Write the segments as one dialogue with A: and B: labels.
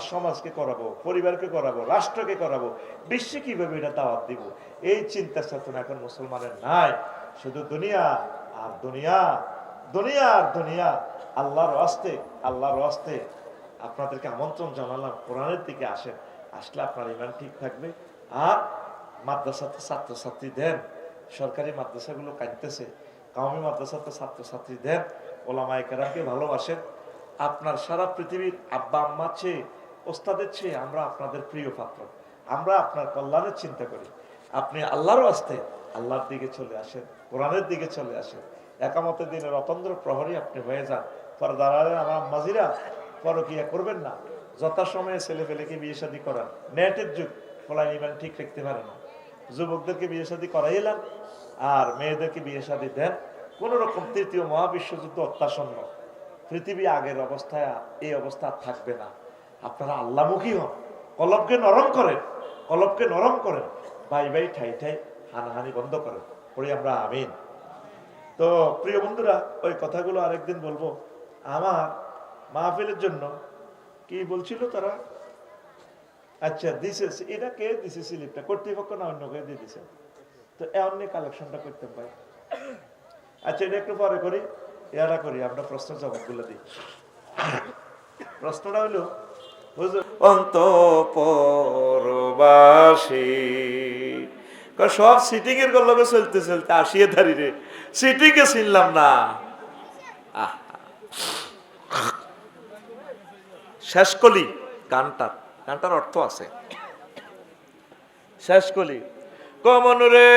A: সমাজকে করাবো, পরিবারকে করাবো, রাষ্ট্রকে করাবো, বিশ্বে কীভাবে এটা দাওয়াত দিব? এই চিন্তা চেতনা এখন মুসলমানের নাই। শুধু দুনিয়া আর দুনিয়া দুনিয়া আর দুনিয়া। আল্লাহর আস্তে আল্লাহর আস্তে আপনাদেরকে আমন্ত্রণ জানালাম, কোরআনের দিকে আসেন। আসলে আপনার ইমান ঠিক থাকবে। আর মাদ্রাসাতে ছাত্রছাত্রী দেন। সরকারি মাদ্রাসাগুলো কাঁদতেছে। কাউমি মাদ্রাসাতে ছাত্রছাত্রী দেন। ওলামায় কেরামকে ভালোবাসেন। আপনার সারা পৃথিবীর আব্বা আম্মার চেয়ে ওস্তাদের চেয়ে আমরা আপনাদের প্রিয় পাত্র। আমরা আপনার কল্যাণের চিন্তা করি। আপনি আল্লাহর আসতে আল্লাহর দিকে চলে আসেন, কোরআনের দিকে চলে আসেন। একামতের দিনে রতন্দ্র প্রহরী আপনি হয়ে যান। পরে দাঁড়ালেন আমার মাঝিরা পরকিয়া করবেন না। যথাসময়ে ছেলে ফেলেকে বিয়ে শাদী করান। নেটের যুগ ফলাই ইমান ঠিক রাখতে পারে না। যুবকদেরকে বিয়ে শাদী করাইলাম আর মেয়েদেরকে বিয়ে শাদী দেন। কোন রকম তৃতীয় মহাবিশ্বযুদ্ধ অত্যাসন্ন পৃথিবী আগের অবস্থায়, এই অবস্থা থাকবে না। আপনারা আল্লামুখী হন, কলবকে নরম করেন, কলবকে নরম করেন ভাই ভাই ঠাই ঠাই হানাহানি বন্ধ করেন, পড়ি আমরা আমিন। তো প্রিয় বন্ধুরা, ওই কথাগুলো আরেকদিন বলব। আমার মাহফিলের জন্য কি বলছিল তারা? আচ্ছা দিছে এটা কে দিছে স্লিপটা কর্তৃপক্ষ না অন্য কে দিয়ে দিছে? তো এমন কালেকশনটা করতে পাই আচ্ছা এটা একটু পরে করি এরা করি, আমরা প্রশ্ন জবাবগুলো দিই। প্রশ্নটা হলো হুজুর সব সিটিং এর গল্লবে চলতে চলতে আসিয়ে দাঁড়িয়ে রে। সিটিং এ চিনলাম না। শেষ কলি, গানটার। গানটার অর্থ আছে। শেষ কলি, কমন রে।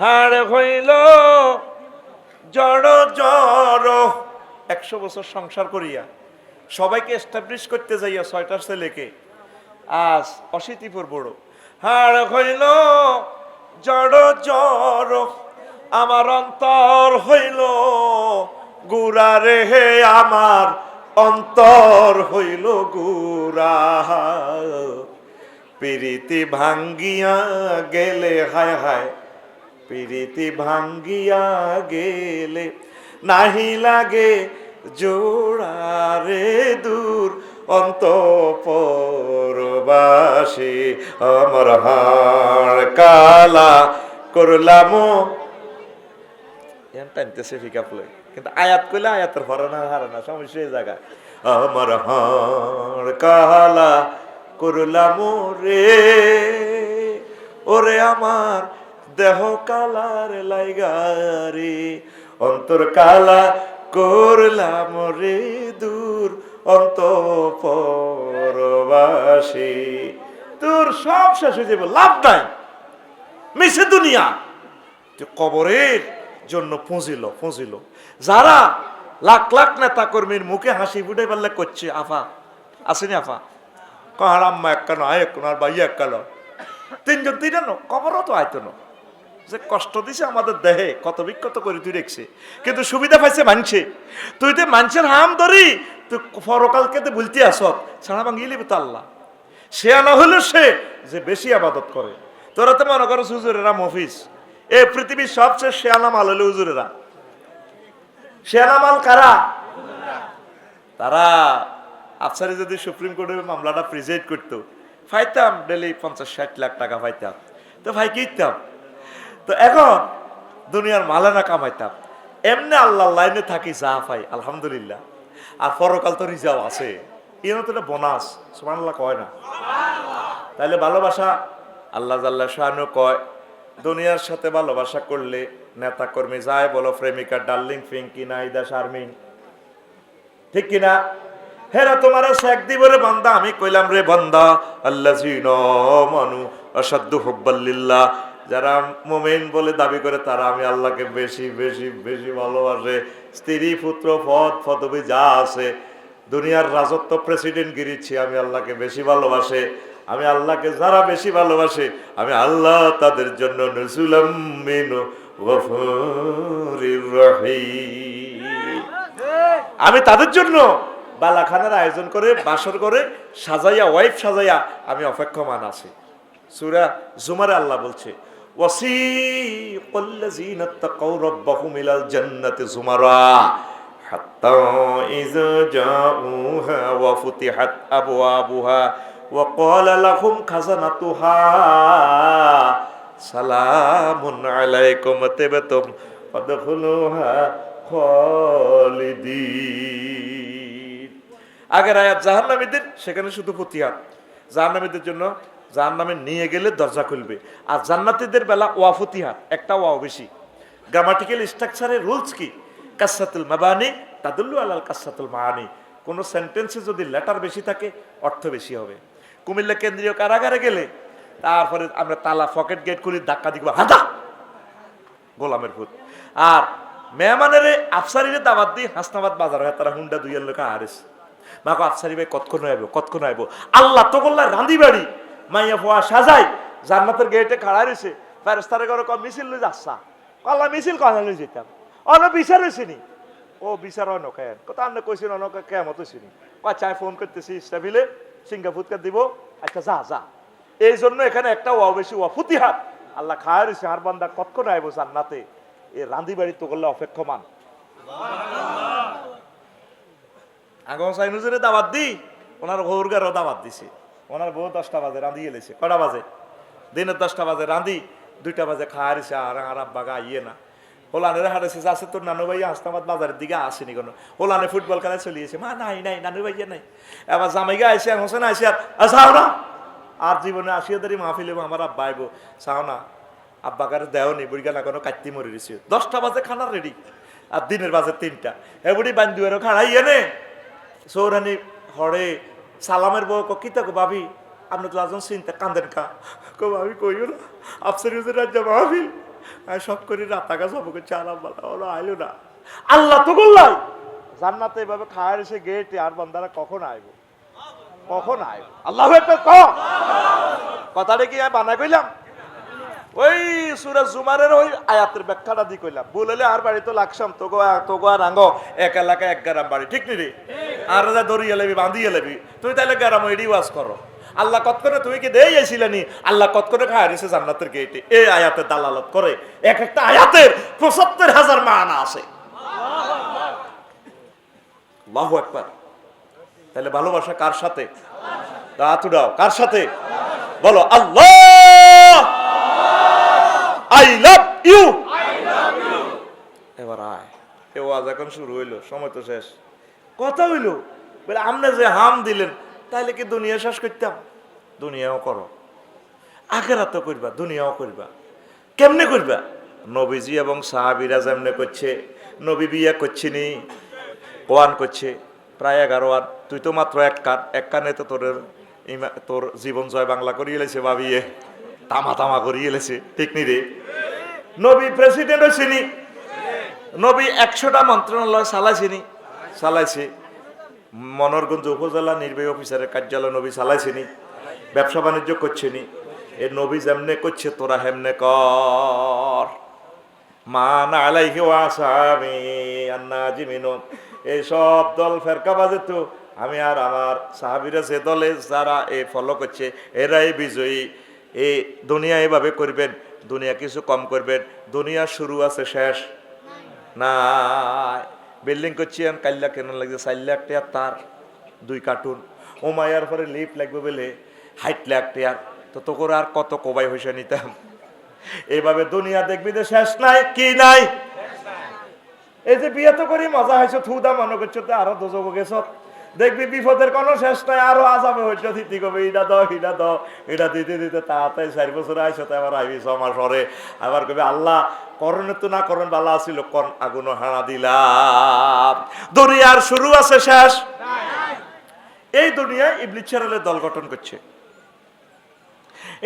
A: হাড় হইল জড় জড়। একশো বছর সংসার করিয়া সবাইকে এস্টাবলিশ করতে যাইয়া ছয়টার ছেলেকে। আজ অশীতিপুর বড়। হাড় হইল জড় জড়, আমার অন্তর হইল গুড়া রে হে, আমার অন্তর হইল গুড়া। পিরিতি ভাঙ্গিয়া গেলে, হায় হায়, পিরিতি ভাঙ্গিয়া গেলে, নাহি লাগে জোড়ারে দূর অন্ত পরবাসী আমার হাড় কালা করলাম। টানতেছে ফিকাপ লই কিন্তু আয়াত কইলে আয়াতের হরানা হারানা সমস্যা এই জায়গায়। আমার হাড় কালা করলাম রে। ওরে আমার দেহ কালার লাইগারে অন্তর কালা করলাম রে দূর অন্ত পরবাসী তোর সব শেষ হয়ে যাবে, লাভ নাই। মিশে দুনিয়া। কবরের জন্য পুঁজিল পুঁজিল। যারা লাখ লাখ নেতা কর্মীর মুখে হাসি ফুটে পারলে করছে, আফা। আসেনি আফা। কাহার আম্মা একানো আয় এক একানো আর ভাই একানো তিনজন তিনজন কবরও তো আয়তো না। যে কষ্ট দিছে আমাদের দেহে, কত বিক্ষত করে তুই রেখছে। কিন্তু সুবিধা পাইছে মানছে। তুই তো মানুষের হাম ধরি, তুই পরকালকে তো বলতে আস, ছাড়া ভাঙিয়ে লিবি তো আল্লাহ। সে না হলো সে যে বেশি আবাদত করে। তোরা তো মনে করো হুজুরেরা মফিস এ পৃথিবীর সবচেয়ে শেয়ানা মাল হলো হুজুরেরা। শেয়ানা মাল কারা? তারা আফসারি যদি সুপ্রিম কোর্টের মামলাটা প্রেজেন্ট করতো, ফাইতাম, ডেলি পঞ্চাশ ষাট লাখ টাকা পাইতাম তো ভাই কি দিতাম তো এখন দুনিয়ার মালানা কামাইতাম। এমনি আল্লাহ লাইনে থাকি যা পাই, আলহামদুলিল্লাহ। আর পরকাল তো রিজার্ভ আছে। এর তো বোনাস সমান আল্লাহ কয় না? তাইলে ভালোবাসা, আল্লাহ জাল্লাহ শাহানু কয়, দুনিয়ার সাথে ভালোবাসা করলে নেতা কর্মী যায় বলো, প্রেমিকা, ডার্লিং, ফিঙ্কি নাইদা শারমিন। ঠিক কিনা হেরা তোমার শেখ দিব রে আমি কইলাম রে বন্দা আল্লাহ মানু অসাধ্য হব্বাল্লিল্লাহ যারা মোমেন বলে দাবি করে, তারা আমি আল্লাহকে বেশি বেশি বেশি ভালোবাসে। স্ত্রী, পুত্র, পদ, পদবী যা আছে, দুনিয়ার রাজত্ব প্রেসিডেন্ট গিরিচ্ছি, আমি আল্লাহকে বেশি ভালোবাসে। আমি আল্লাহকে যারা বেশি ভালোবাসে, আমি আল্লাহ তাদের জন্য আমি তাদের জন্য বালাখানার আয়োজন করে, বাসর করে, সাজাইয়া, ওয়াইফ সাজাইয়া আমি অপেক্ষমান আছি। সুরা জুমারে আল্লাহ বলছে ওয়াসিক الذين اتقوا ربهم الى الجنه زمرا حتى إذا جاءوها وفتحت أبوابها وقال لهم خزنتها سلام عليكم طبتم فادخلوها خالدين আগের আয়াত জাহান্নামীদের সেখানে শুধু ফতিহাত জাহান্নামীদের জন্য জাহান্নামে নিয়ে গেলে দরজা খুলবে। আর জান্নাতীদের বেলা ওয়া ফতিহাত একটা ওয়াও বেশি। গ্রামাটিক্যাল স্ট্রাকচারের রুলস কি? কাসাতুল মাবানি তাদুল্লু আলাল কাসাতুল মাহানি কোনো সেন্টেন্সে যদি লেটার বেশি থাকে, অর্থ বেশি হবে। কুমিল্লা কেন্দ্রীয় কারাগারে গেলে, তারপরে আমরা তালা পকেট গেট খুলি, ধাক্কা দিব হাদা! গোলামের ভূত। আর মেহমানের আফসারিরে দাবাত দিয়ে হাসনাবাদ বাজার হয়, তারা হুন্ডা দুইয়ের লোক হারেস মাকে আফসারি ভাই কতক্ষণ আইব? কতক্ষণ আইব? আল্লাহ তো বললা, রাঁধি বাড়ি। মাইয়া ফোয়া সাজাই, জান্নাতের গেটে খাড়া রয়েছে ফেরেস্তারে ঘরে কম মিছিল লই যাচ্ছা? কল্লা মিছিল কথা লই যেতাম অন বিচার হয়েছে নি ও বিচার অন কেন? কত আন্না কইছেন অন কেমত হয়েছে নি চাই ফোন করতেছি স্টাফিলে সিঙ্গাপুরকে দিব। আচ্ছা যা যা। এই জন্য এখানে একটা ওয়া বেশি ওয়া ফুতিহাত। আল্লাহ খায় রয়েছে আর বান্দা কতক্ষণ আইব জান্নাতে? এ রাঁধি বাড়ি তো করলে অপেক্ষমান। আগম সাইনুজের দাবাত দি, ওনার ভৌরগারও দাবাত দিছে। ওনার বউ দশটা বাজে, রাঁধি এলেছে। কটা বাজে? দিনের দশটা বাজে, রাঁধি। দুইটা বাজে রয়েছে আর আর আব্বাগা ইয়ে না। হোলানের হারেছে আছে তোর নানু ভাইয়া হাসনাবাদ বাজারের দিকে আসেনি কোনো। হোলানে ফুটবল খেলা চলিয়েছে মা, নাই নাই, নানু ভাইয়া নাই। এবার জামাইগা আইসে, হোসেন আইসে, আর আসাও না। আর জীবনে আসিয়া দাঁড়ি মাহফিলে আমার আব্বা আইব। চাও না আব্বাকারে দেও নি, বুড়িগা না কোনো কাটতি মরে দিছে দশটা বাজে, খানা রেডি আর দিনের বাজে তিনটা। এ বুড়ি বান্ধুয়েরও খাড়াই এনে সৌরানি হরে সালামের বউ কো কি তো ভাবি? আপনি তো আজন চিন্তা কান্দেন কা। কো ভাবি, কইও না আফসার ইউজের রাজ্য ভাবি আমি সব করি রাতাকা সব করছে আরাম ওরা আইলো না। আল্লাহ তো বললাই জান্নাতে এভাবে খায় এসে গেটে আর বান্দারা কখন আইব? কখন আইব? আল্লাহ কথাটা কি বানা কইলাম? ওই সুরা জুমারের ওই আয়াতের ব্যাখ্যাটা দি কইলাম। বললে আর বাড়ি তো লাগসাম, তোগো তোগো আর আঙ্গ এক এলাকা, এক গ্রাম বাড়ি, ঠিক নি রে? আর যা দড়িয়ে লেবি বাঁধিয়ে লেবি তুই তাহলে গ্রাম এডি ওয়াজ করো। আল্লাহ কত করে তুই কি দেই আইছিলেনি আল্লাহ কত করে খায় রেছে জান্নাতের গেটে এই আয়াতের দালালত করে এক একটা আয়াতের পঁচাত্তর হাজার মানা আছে। আল্লাহু একবার তাহলে ভালোবাসা কার সাথে? হাত উঠাও, কার সাথে? বলো, আল্লাহ! আই লাভ ইউ এবার আয়। এ ওয়াজ এখন শুরু হইল সময় তো শেষ। কথা হইল বলে আপনি যে হাম দিলেন তাহলে কি দুনিয়া শেষ করতাম? দুনিয়াও করো। আখেরা তো করবা দুনিয়াও করবা। কেমনে করবা? নবীজি এবং সাহাবিরা যেমনে করছে নবী বিয়া করছিনি কোয়ান করছে প্রায় এগারো আর তুই তো মাত্র এক কান এক কানে তো তোর তোর জীবন জয় বাংলা করিয়ে লেছে ভাবিয়ে। তামা তামা করিয়ে এলেছে ঠিক নি রে? নবী প্রেসিডেন্ট চিনি। নবী একশোটা মন্ত্রণালয় চালাইছিনি চালাইছে মনোরগঞ্জ উপজেলা নির্বাহী অফিসারের কার্যালয় নবী চালাইছিনি ব্যবসা বাণিজ্য করছেনি এ নবী যেমনে করছে, তোরা হেমনে কর। মান আলাইহি আন্নাজিমিন এই সব দল ফেরকা বাজে তো। আমি আর আমার সাহাবিরা যে দলে যারা এ ফলো করছে, এরাই বিজয়ী। এই দুনিয়া এভাবে করবেন, দুনিয়া কিছু কম করবেন, দুনিয়া শুরু আছে শেষ। না বিল্ডিং করছি আর কাল্লা কেন লাগছে? চার লাখ টাকা তার, দুই কার্টুন। ও মায়ার পরে লিফট লাগবে বলে, হাইট লাখ টাকা তো তো করে আর কত কবাই হয়েছে নিতাম? এইভাবে দুনিয়া দেখবি যে শেষ নাই, কি নাই? এই যে বিয়ে তো করি, মজা হয়েছে, থুদা মনে করছ তো আরও দোজক গেছ? দেখবি বিপদের কোনো শেষ নাই, আরও আজাবে হইছে থিতি কবে। ইটা দাও ইটা দাও এটা দিতে দিতে তাড়াতাড়ি চার বছর আইসো তো আবার আইবি ছ মাস পরে। আবার কবে, আল্লাহ করণে তো না করণ বালা আসিল কন আগুন হানা দিলাম। দুনিয়ার শুরু আছে, শেষ? এই দুনিয়ায় ইবলিশ ছেড়ালে দল গঠন করছে।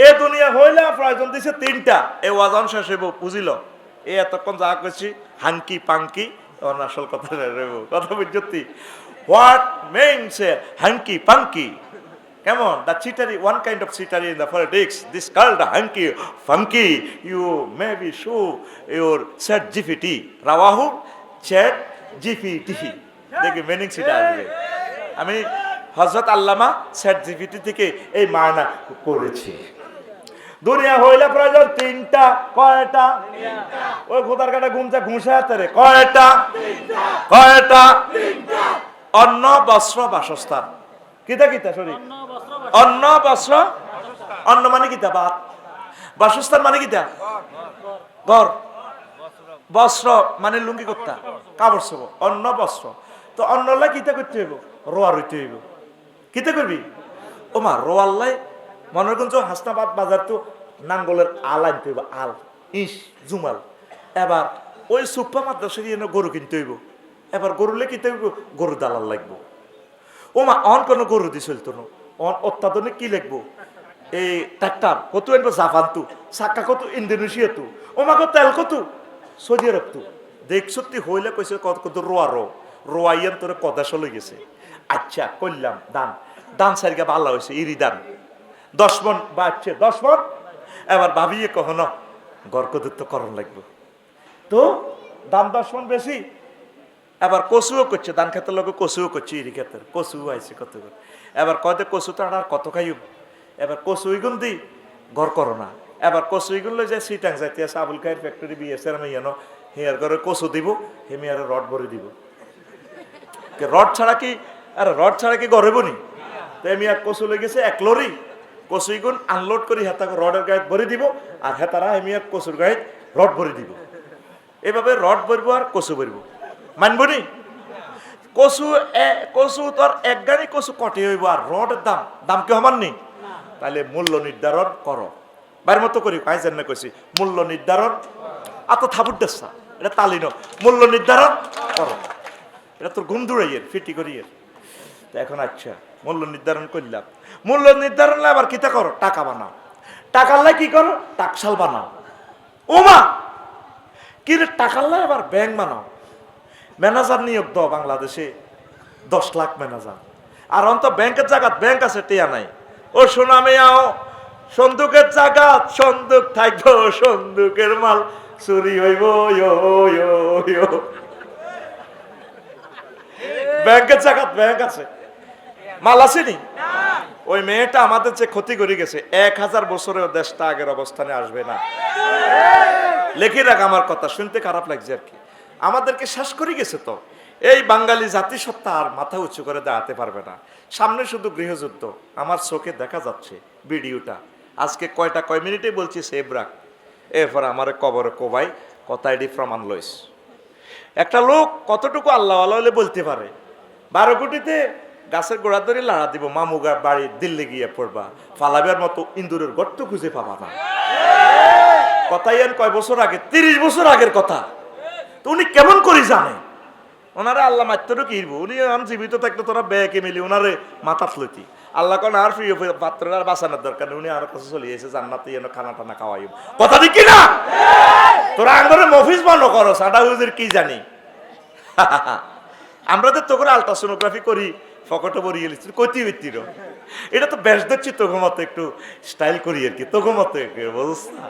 A: এ দুনিয়া হইলে প্রয়োজন দিছে তিনটা। এ ওয়াজন শেষ হইব, বুঝিল? এ এতক্ষণ যা করছি হাঙ্কি পাঙ্কি তখন আসল কথা কথা বুঝছি what means a hunky punky কেমন? The cheatery one kind of cheatery in the politics this call the hunky funky you may be show your ChatGPT রাওয়াহু chat GPT দেখি মিনিং সেটা আসবে। আমি হজরত আল্লামা চ্যাট জিপিটি থেকে এই মায়না করেছি। দুনিয়া হইলে প্রয়োজন তিনটা, কয়টা? ওই খোদার কাটা ঘুমছে ঘুষে হাতে রে। কয়টা? কয়টা? অন্ন, বস্ত্র, বাসস্থান। কিতা কিতা সরি অন্ন, বস্ত্র, অন্ন মানে কিতা? ভাত বাসস্থান মানে কিতা? ঘর। বস্ত্র মানে লুঙ্গি করতা, কাপড় চোপড়। অন্ন, বস্ত্র। তো অন্নলাই কিতা করতে হইব? রোয়া রইতে হইব। কিতা করবি? ও মা রোয়াল্লাই মনোরগঞ্জ হাসনাবাদ বাজার তো নাঙ্গলের আল আনতে হইব, আল, ইস, জুমাল। এবার ওই সুপ্পা মাদ্রাসা দিয়ে গরু কিনতে হইব। এবার গরুলে কিনতে হইব, গরু দালাল লাগবো। ও মা অন কোনো গরু দি চলতো না। অন অত্যাধুনিক কি লিখব এই ট্রাক্টর, কত আনব? জাপান তু। চাক্কা কত? ইন্দোনেশিয়া তু। ও মা কত? তেল কত? সৌদি আরব তু। দেখ, সত্যি হইলে কইছে কত কত রোয়া রো। রোয়াইয়ান তোরে কদাস লই গেছে আচ্ছা করলাম দান। দান সারিকা ভালো হয়েছে ইরি দান। দশ মন বাচ্চে দশ মন এবার ভাবিয়ে কখনো করণ লাগবে। তো, দাম দশ মন বেশি? এবার কচুও করছে, ধান খেতের লোক কচুও করছে ইরি খেতের কচু আইছে কত। এবার কয়তে কচু তো আর কত খাইব? এবার কচু ইগুন দি, ঘর করো না। এবার কচু ইগুন লই যায় সিটাং আছে, আবুল খাইর ফ্যাক্টরি বিয়ে সেরাম ইয়ানো হেয়ার ঘরে কচু দিব হেমি আর রড ভরে দিব। রড ছাড়া কি, আরে রড ছাড়া কি ঘরে বনি তো আমি এক কচু লই গেছে, এক লরি। কচু ইগুন আনলোড করি হেতাকে রডের গায়ে ভরে দিব আর হেতারা আমি কচুর গায়ে রড ভরে দিব। এভাবে রড ভরবো আর কচু ভরবো মানবো নি? কচু কচু তোর এক গাড়ি কচু কটে হইব আর রডের দাম। দাম কি হবার নেই তাহলে মূল্য নির্ধারণ করো বাইর মতো করি কাজ জন্য কইছি মূল্য নির্ধারণ আত থাবুর দেশা এটা তালিনো মূল্য নির্ধারণ করো এটা তোর ঘুম দৌড়াইয়ের ফিটি করিয়ের তো এখন আচ্ছা মূল্য নির্ধারণ করলাম। মূল্য নির্ধারণ আবার কিতা করো? টাকা বানাও। টাকার লাই কি করো? টাকশাল বানাও। ওমা কি লাই আবার ব্যাংক বানাও। ম্যানেজার নিয়োগ দাও বাংলাদেশে। দশ লাখ ম্যানেজার। আর অন্ত ব্যাংকের জায়গাত ব্যাংক আছে, টিয়া নাই। ও সুনামে আও সন্দুকের জায়গাত সন্দুক থাকব, সন্দুকের মাল চুরি হইব। ব্যাংকের জায়গাত ব্যাংক আছে। মাল আসেনি? ওই মেয়েটা আমাদের যে ক্ষতি করে গেছে। এক হাজার বছরেও দেশটা আগের অবস্থানে আসবে না। লেখে রাখ আমার কথা, শুনতে খারাপ লাগছে আর কি। আমাদেরকে শেষ করে গেছে তো। এই বাঙালি জাতিসত্তা আর মাথা উঁচু করে দাঁড়াতে পারবে না। সামনে শুধু গৃহযুদ্ধ। আমার চোখে দেখা যাচ্ছে ভিডিওটা। আজকে কয়টা, কয় মিনিটে বলছি সেভ রাখ। এরপর আমার কবর কোবাই কথা এটি প্রমাণ লইস। একটা লোক কতটুকু আল্লাহ আল্লাহ বলতে পারে? বারো কোটিতে গাছের গোড়া ধরে লাড়া দিব মামুগা বাড়ি দিল্লি গিয়ে পড়বা। ফালাবিয়ার মতো ইন্দুরের গর্ত খুঁজে পাবা না। কথাই কয় বছর আগে, তিরিশ বছর আগের কথা। তো উনি কেমন করে জানে? ওনারে আল্লাহ মাত্রও কিনব উনি আমি জীবিত থাকলে তোরা ব্যাকে মিলি ওনারে মাথাত লইতি। আল্লাহ কোন আর প্রিয় পাত্র আর বাঁচানোর দরকার নেই, উনি আর কাছে চলে এসে জান্নাতে এনে খানা টানা খাওয়াই কথা দি কিনা? তোরা আঙ্গরে মফিস বন্ধ করো, সাদা হুজুর কি জানি? আমরা তো তোকে আলট্রাসোনোগ্রাফি করি ফকটে বরিয়ে লিখছি কতি বিত্তির এটা তো বেশ দেখছি তোকে মতো একটু স্টাইল করি আর কি তোকে মতো একটু অবস্থা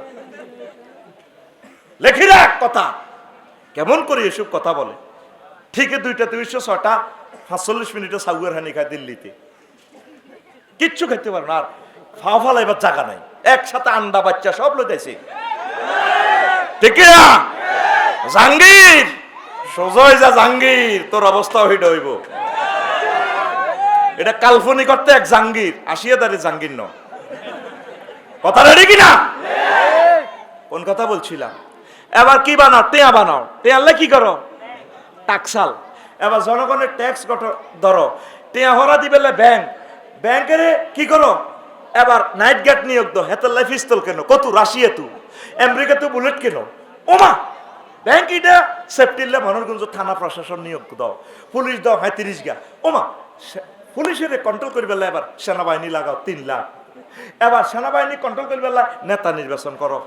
A: লেখি রাখ কথা। কেমন করে এসব কথা বলে? ঠিক দুইটা দুইশো ছটা সাতচল্লিশ মিনিটে সাউয়ার হানি খায় দিল্লিতে। কিচ্ছু খেতে পারে না, আর ফাও ফালাইবার জায়গা নাই। একসাথে আন্ডা বাচ্চা সব লইতেছে ঠিক? না জাহাঙ্গীর সোজয় যা জাহাঙ্গীর, তোর অবস্থা হইটা হইব এটা কাল্পনিক অর্থে এক জাহাঙ্গীর। আসিয়া দাঁড়ি জাহাঙ্গীর ন কথা রেডি কিনা? কোন কথা বলছিলাম? এবার কি বানাও? টেয়া বানাও। টেয়ালে কি করো? টাকসাল এবার জনগণের ট্যাক্স গঠ ধরো। টেয়া হরা দিবেলে ব্যাংক ব্যাংকের কি করো? এবার নাইট গার্ড নিয়োগ দাও। হেতার লাইফ পিস্তল কেন? কত? রাশিয়া তু আমেরিকা তো বুলেট কেন? ওমা! ব্যাংক এটা সেফটিলে মনোরগঞ্জ থানা প্রশাসন নিয়োগ দাও। পুলিশ দাও হ্যাঁ তিরিশ গা ওমা! পুলিশের কন্ট্রোল করবে এবার সেনাবাহিনী লাগাও, তিন লাখ। এবার সেনাবাহিনী কন্ট্রোল করবে নেতা নির্বাচন করো।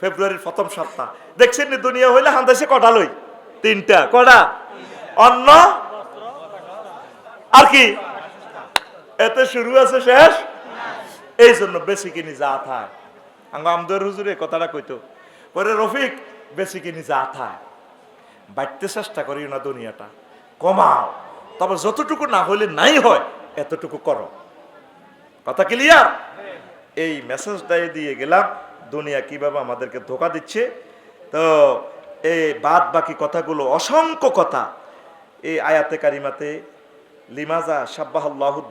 A: ফেব্রুয়ারির প্রথম সপ্তাহ। দেখছেন দুনিয়া হইলে হান্দাসে কটা লই? তিনটা। কটা? অন্ন? আর কি? এতে শুরু আছে শেষ? এই জন্য বেশি কিনি যা থায় আঙ্গ আমদের হুজুরে কথাটা কইতো, পরে রফিক, বেশি কিনি যা থায় বাড়তে চেষ্টা করি না দুনিয়াটা। কমাও। তবে যতটুকু না হইলে নাই হয়, এতটুকু করো। কথা ক্লিয়ার এই মেসেজটাই দিয়ে গেলাম, দুনিয়া কীভাবে আমাদেরকে ধোকা দিচ্ছে। তো এই বাদ বাকি কথাগুলো অসংখ্য কথা। এই আয়াতে কারিমাতে, লিমাজা সাব্বাহ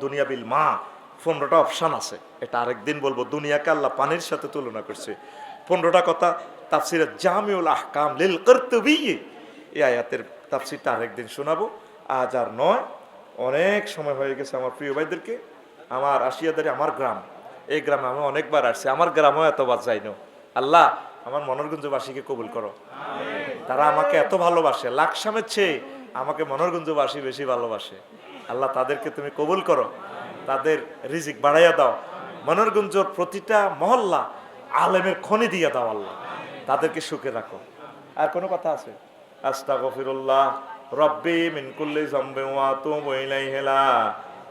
A: দুনিয়া বিল মা, পনেরোটা অপশান আছে। এটা আরেকদিন বলব, দুনিয়াকে আল্লাহ পানির সাথে তুলনা করছে। পনেরোটা কথা, তাফসিরে জামিউল আহকাম লিল কর্তবি। এই আয়াতের তাফসিরটা আরেকদিন শোনাবো। আজ আর নয়। অনেক সময় হয়ে গেছে আমার প্রিয় ভাইদেরকে। আমার আশিয়াদারি আমার গ্রাম। এই গ্রামে আমি অনেকবার আসছি। আমার গ্রামেও এতবার যাইনো আল্লাহ, আমার মনোরগঞ্জবাসীকে কবুল করো। তারা আমাকে এত ভালোবাসে। লাকসামের চেয়ে আমাকে মনোরগঞ্জবাসী বেশি ভালোবাসে। আল্লাহ, তাদেরকে তুমি কবুল করো। তাদের রিজিক বাড়াইয়া দাও। মনোরগঞ্জর প্রতিটা মহল্লা আলেমের খনি দিয়ে দাও আল্লাহ। তাদেরকে সুখে রাখো। আর কোনো কথা আছে? আস্তাগফিরুল্লাহ। রব্বি মিন কুল্লি যামবি ওয়া আতুবু ইলাইহি লা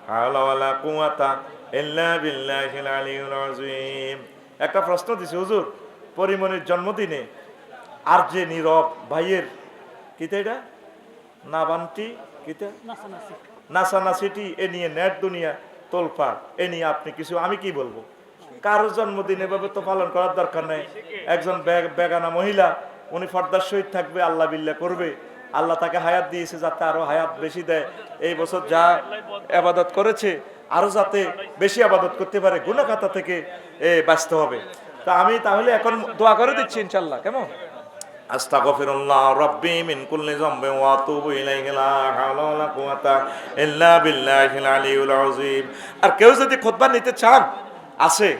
A: হাওলা ওয়ালা কুওয়াতা ইল্লা বিল্লাহিল আলিয়্যিল আযীম। একটা প্রশ্ন দিছে, হুজুর, পরিমণির জন্মদিনে আর যে নীরব ভাইয়ের কিতা এটা? নাবান্তি কিতা? নাসানাসিটি। এ নিয়ে নেট দুনিয়া তোলফা এ নিয়ে আপনি কিছু, আমি কি বলব? কারও জন্মদিন এভাবে তো পালন করার দরকার নেই। একজন বেগানা মহিলা, উনি ফর্দার সহিত থাকবে, আল্লাহ বিল্লাহ করবে। আল্লাহ তাকে হায়াত দিয়েছে যাতে আরও হায়াত বেশি দেয়। এই বছর যা আবাদত করেছে, আরও যাতে বেশি আবাদত করতে পারে, গুণাখাতা থেকে বাঁচতে হবে। তা আমি তাহলে এখন দোয়া করে দিচ্ছি ইনশাল্লাহ কেমন? আস্তাগফিরুল্লাহ রাব্বি মিন কুল্লি যামবিন ওয়া আতুবু ইলাইহি, লা হাওলা ওয়ালা কুওয়াতা ইল্লা বিল্লাহিল আলিয়্যিল আযীম। আর কেউ যদি খুতবা নিতে চান, আছে।